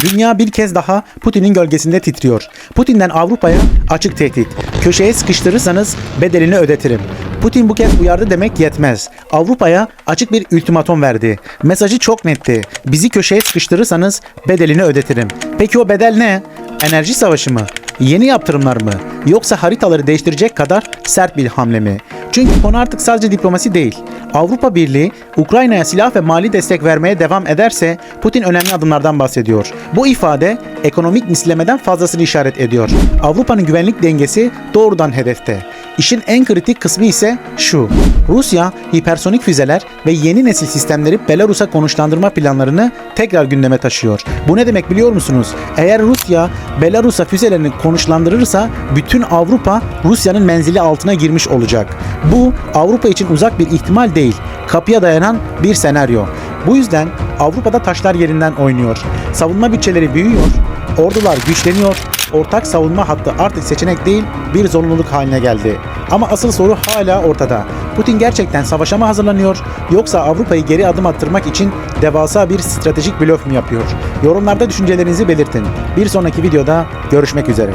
Dünya bir kez daha Putin'in gölgesinde titriyor. Putin'den Avrupa'ya açık tehdit. Köşeye sıkıştırırsanız bedelini ödetirim. Putin bu kez uyardı demek yetmez. Avrupa'ya açık bir ultimatom verdi. Mesajı çok netti. Bizi köşeye sıkıştırırsanız bedelini ödetirim. Peki o bedel ne? Enerji savaşı mı? Yeni yaptırımlar mı? Yoksa haritaları değiştirecek kadar sert bir hamle mi? Çünkü konu artık sadece diplomasi değil. Avrupa Birliği Ukrayna'ya silah ve mali destek vermeye devam ederse Putin önemli adımlardan bahsediyor. Bu ifade ekonomik mislemeden fazlasını işaret ediyor. Avrupa'nın güvenlik dengesi doğrudan hedefte. İşin en kritik kısmı ise şu. Rusya hipersonik füzeler ve yeni nesil sistemleri Belarus'a konuşlandırma planlarını tekrar gündeme taşıyor. Bu ne demek biliyor musunuz? Eğer Rusya Belarus'a füzelerini konuşlandırırsa bütün Avrupa Rusya'nın menzili altına girmiş olacak. Bu Avrupa için uzak bir ihtimal değil. Kapıya dayanan bir senaryo. Bu yüzden Avrupa'da taşlar yerinden oynuyor. Savunma bütçeleri büyüyor, ordular güçleniyor, ortak savunma hattı artık seçenek değil bir zorunluluk haline geldi. Ama asıl soru hala ortada. Putin gerçekten savaşa mı hazırlanıyor yoksa Avrupa'yı geri adım attırmak için devasa bir stratejik blöf mü yapıyor? Yorumlarda düşüncelerinizi belirtin. Bir sonraki videoda görüşmek üzere.